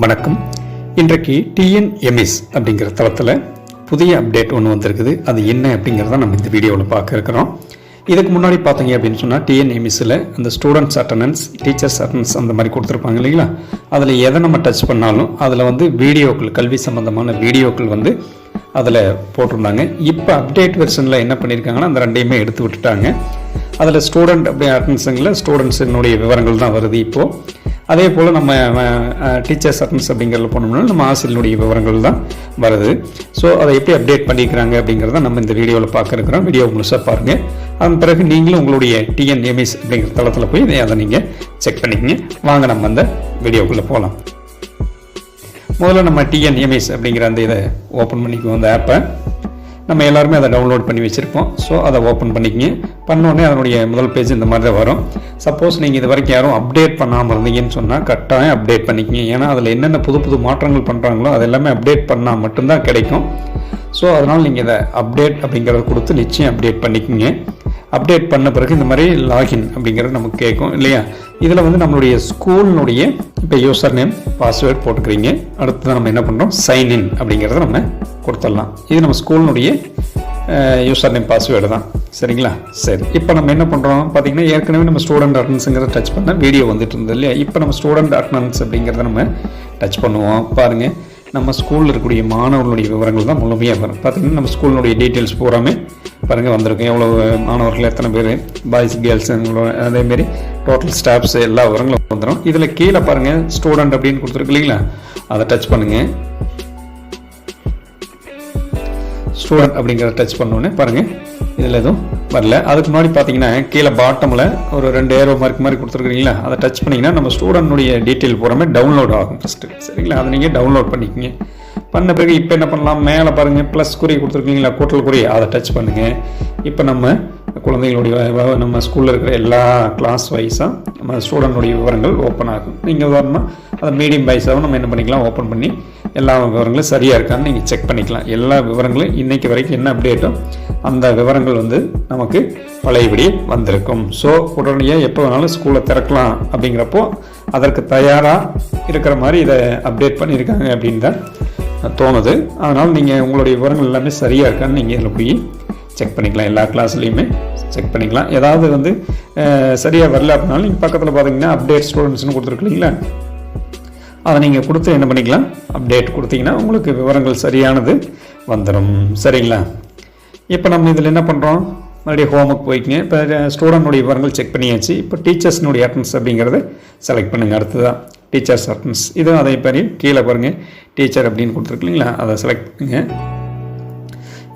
வணக்கம். இன்றைக்கு டிஎன்எம்எஸ் அப்படிங்கிற தளத்தில் புதிய அப்டேட் ஒன்று வந்திருக்குது. அது என்ன அப்படிங்கிறத நம்ம இந்த வீடியோவில் பார்க்க இருக்கிறோம். இதுக்கு முன்னாடி பார்த்தீங்க அப்படின்னு சொன்னால் டிஎன்எம்எஸ்ஸில் அந்த ஸ்டூடெண்ட்ஸ் அட்டண்டன்ஸ் டீச்சர்ஸ் அட்டண்டன்ஸ் அந்த மாதிரி கொடுத்துருப்பாங்க இல்லைங்களா? அதில் எதை நம்ம டச் பண்ணாலும் அதில் வந்து வீடியோக்கள் கல்வி சம்பந்தமான வீடியோக்கள் வந்து அதில் போட்டிருந்தாங்க. இப்போ அப்டேட் வெர்ஷனில் என்ன பண்ணியிருக்காங்கன்னா அந்த ரெண்டையுமே எடுத்து விட்டுட்டாங்க. அதில் ஸ்டூடெண்ட் அப்படி அட்டன்ஸுங்களில் ஸ்டூடெண்ட்ஸினுடைய விவரங்கள் தான் வருது இப்போது அதே போல் நம்ம டீச்சர்ஸ் அட்டன்ஸ் அப்படிங்கிறத போனோம்னா நம்ம ஆசிரியனுடைய விவரங்கள் தான் வருது. ஸோ அதை எப்படி அப்டேட் பண்ணிக்கிறாங்க அப்படிங்கிறத நம்ம இந்த வீடியோவில் பார்க்குறோம். வீடியோ முழுசாக பாருங்கள் அதன் பிறகு நீங்களும் உங்களுடைய டிஎன் எம்எஸ் அப்படிங்கிற தளத்தில் போய் இதை அதை நீங்கள் செக் பண்ணிக்கங்க. வாங்க நம்ம அந்த வீடியோக்குள்ளே போகலாம் முதல்ல நம்ம டிஎன் எம்எஸ் அப்படிங்கிற அந்த இதை ஓப்பன் பண்ணிக்குவோம் அந்த ஆப்பை நம்ம எல்லாருமே அதை டவுன்லோட் பண்ணி வச்சுருப்போம். ஸோ அதை ஓப்பன் பண்ணிக்கிங்க. பண்ணோடனே அதனுடைய முதல் பேஜ் இந்த மாதிரி தான் வரும். சப்போஸ் நீங்கள் இது வரைக்கும் யாரும் அப்டேட் பண்ணாமல் இருந்தீங்கன்னு சொன்னால் கட்டாயம் அப்டேட் பண்ணிக்கிங்க. ஏன்னா அதில் என்னென்ன புது புது மாற்றங்கள் பண்ணுறாங்களோ அது எல்லாமே அப்டேட் பண்ணால் மட்டும்தான் கிடைக்கும். ஸோ அதனால் நீங்கள் இதை அப்டேட் அப்படிங்கிறத கொடுத்து நிச்சயம் அப்டேட் பண்ணிக்கிங்க. அப்டேட் பண்ண பிறகு இந்த மாதிரி லாகின் அப்படிங்கிறது நமக்கு கேட்கும் இல்லையா? இதில் வந்து நம்மளுடைய ஸ்கூலினுடைய இப்போ யூசர் நேம் பாஸ்வேர்ட் போட்டுக்கிறீங்க. அடுத்து நம்ம என்ன பண்ணுறோம் சைன் இன் அப்படிங்கிறத நம்ம கொடுத்துடலாம். இது நம்ம ஸ்கூலினுடைய யூசர் நேம் பாஸ்வேர்டு தான். சரிங்களா? சரி. இப்போ நம்ம என்ன பண்ணுறோம் பார்த்தீங்கன்னா ஏற்கனவே நம்ம ஸ்டூடெண்ட் அட்டன்ஸுங்கிறத டச் பண்ண வீடியோ வந்துட்டு இருந்தது இல்லையா? இப்போ நம்ம ஸ்டூடெண்ட் அட்டனன்ஸ் அப்படிங்கிறத நம்ம டச் பண்ணுவோம். பாருங்கள் நம்ம ஸ்கூலில் இருக்கக்கூடிய மாணவர்களுடைய விவரங்கள் தான் முழுமையாக வரும். பார்த்தீங்கன்னா நம்ம ஸ்கூலினுடைய டீட்டெயில்ஸ் பூராமே பாருங்கள் வந்திருக்கும். எவ்வளோ மாணவர்கள் எத்தனை பேர் பாய்ஸ் கேர்ள்ஸ் அதேமாரி டோட்டல் ஸ்டாஃப்ஸ் எல்லா விவரங்களும் வந்துடும் இதில் கீழே பாருங்கள் ஸ்டூடெண்ட் அப்படின்னு கொடுத்துருக்கு இல்லைங்களா? அதை டச் பண்ணுங்கள் ஸ்டூடெண்ட் அப்படிங்கிறத டச் பண்ணோன்னே பாருங்கள் இதில் எதுவும் வரல. அதுக்கு முன்னாடி பார்த்தீங்கன்னா கீழே பாட்டமில் ஒரு ரெண்டு ஏரோ மார்க் மாதிரி கொடுத்துருக்குறீங்களா? அதை டச் பண்ணிங்கன்னா நம்ம ஸ்டூடெண்ட்டுடைய டீட்டெயில் பூராமே டவுன்லோட் ஆகும் ஃபஸ்ட்டு சரிங்களா? அதை நீங்கள் டவுன்லோட் பண்ணிக்கோங்க. பண்ண பிறகு இப்போ என்ன பண்ணலாம்? மேலே பாருங்கள் ப்ளஸ் குறி கொடுத்துருக்கீங்களா? கூட்டல் குறி அதை டச் பண்ணுங்கள் இப்போ நம்ம குழந்தைகளுடைய நம்ம ஸ்கூலில் இருக்கிற எல்லா கிளாஸ் வைஸாக நம்ம ஸ்டூடெண்ட்டுடைய விவரங்கள் ஓப்பன் ஆகும். நீங்கள் உதாரணமாக அதை மீடியம் வைஸாகவும் நம்ம என்ன பண்ணிக்கலாம்? ஓப்பன் பண்ணி எல்லா விவரங்களும் சரியாக இருக்கான்னு நீங்கள் செக் பண்ணிக்கலாம். எல்லா விவரங்களும் இன்றைக்கி வரைக்கும் என்ன அப்டேட்டோ அந்த விவரங்கள் வந்து நமக்கு பழையபடி வந்திருக்கும். ஸோ உடனடியாக எப்போ வேணாலும் ஸ்கூலை திறக்கலாம் அப்படிங்கிறப்போ அதற்கு தயாராக இருக்கிற மாதிரி இதை அப்டேட் பண்ணியிருக்காங்க அப்படின்னு தான் தோணுது. அதனால் நீங்கள் உங்களுடைய விவரங்கள் எல்லாமே சரியாக இருக்கான்னு நீங்கள் இதில் போய் செக் பண்ணிக்கலாம். எல்லா கிளாஸ்லேயுமே செக் பண்ணிக்கலாம். ஏதாவது வந்து சரியாக வரல அப்படின்னாலும் நீங்கள் பக்கத்தில் பார்த்தீங்கன்னா அப்டேட் ஸ்டூடெண்ட்ஸ்னு கொடுத்துருக்கு இல்லைங்களா? அதை நீங்கள் கொடுத்து என்ன பண்ணிக்கலாம்? அப்டேட் கொடுத்தீங்கன்னா உங்களுக்கு விவரங்கள் சரியானது வந்துடும் சரிங்களா? இப்போ நம்ம இதில் என்ன பண்ணுறோம் மறுபடியும் ஹோம்ஒர்க் போய்க்குங்க இப்போ ஸ்டூடெண்ட்னுடைய விவரங்கள் செக் பண்ணியாச்சு. இப்போ டீச்சர்ஸ்னுடைய அட்டன்ஸ் அப்படிங்கிறத செலக்ட் பண்ணுங்கள் அடுத்ததான் டீச்சர்ஸ் அட்டன்ஸ் இதுவும் அதே மாதிரி கீழே பாருங்கள் டீச்சர் அப்படின்னு கொடுத்துருக்கு இல்லைங்களா? அதை செலக்ட் பண்ணுங்கள்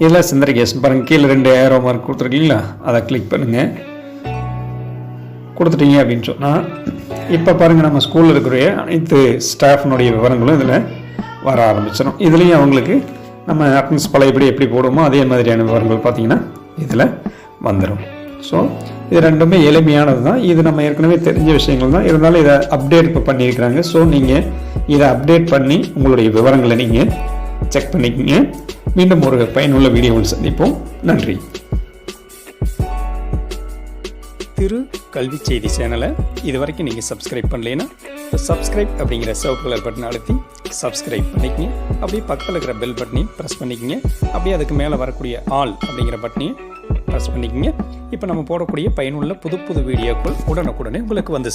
இதில் சிந்தரிகேஷன் பாருங்கள் கீழே ரெண்டு ஏரோ மார்க் கொடுத்துருக்கீங்களா அதை கிளிக் பண்ணுங்கள் கொடுத்துட்டீங்க அப்படின்னு சொன்னால் இப்போ பாருங்கள் நம்ம ஸ்கூலில் இருக்கிற அனைத்து ஸ்டாஃப்னுடைய விவரங்களும் இதில் வர ஆரம்பிச்சிடும். இதுலேயும் அவங்களுக்கு நம்ம அட்டன்ஸ் பழையபடி எப்படி போடுமோ அதே மாதிரியான விவரங்கள் பார்த்தீங்கன்னா இதில் வந்துடும் ஸோ இது ரெண்டுமே எளிமையானது தான். இது நம்ம ஏற்கனவே தெரிஞ்ச விஷயங்கள் தான். இருந்தாலும் இதை அப்டேட் இப்போ பண்ணியிருக்கிறாங்க. ஸோ நீங்கள் இதை அப்டேட் பண்ணி உங்களுடைய விவரங்களை நீங்கள் செக் பண்ணிக்கங்க. மீண்டும் ஒரு பயனுள்ள வீடியோவில் சந்திப்போம். நன்றி. திரு கல்வி செய்தி சேனலை இது வரைக்கும் நீங்கள் சப்ஸ்கிரைப் பண்ணலைன்னா இப்போ சப்ஸ்கிரைப் அப்படிங்கிற சிவப்பு கலர் பட்டன் அழுத்தி சப்ஸ்கிரைப் பண்ணிக்கங்க. அப்படியே பக்கத்தில் இருக்கிற பெல் பட்டனையும் ப்ரெஸ் பண்ணிக்கங்க. அப்படியே அதுக்கு மேலே வரக்கூடிய ஆல் அப்படிங்கிற பட்டனையும் ப்ரெஸ் பண்ணிக்கங்க. இப்போ நம்ம போடக்கூடிய பயனுள்ள புது புது வீடியோக்கள் உடனுக்குடனே உங்களுக்கு வந்து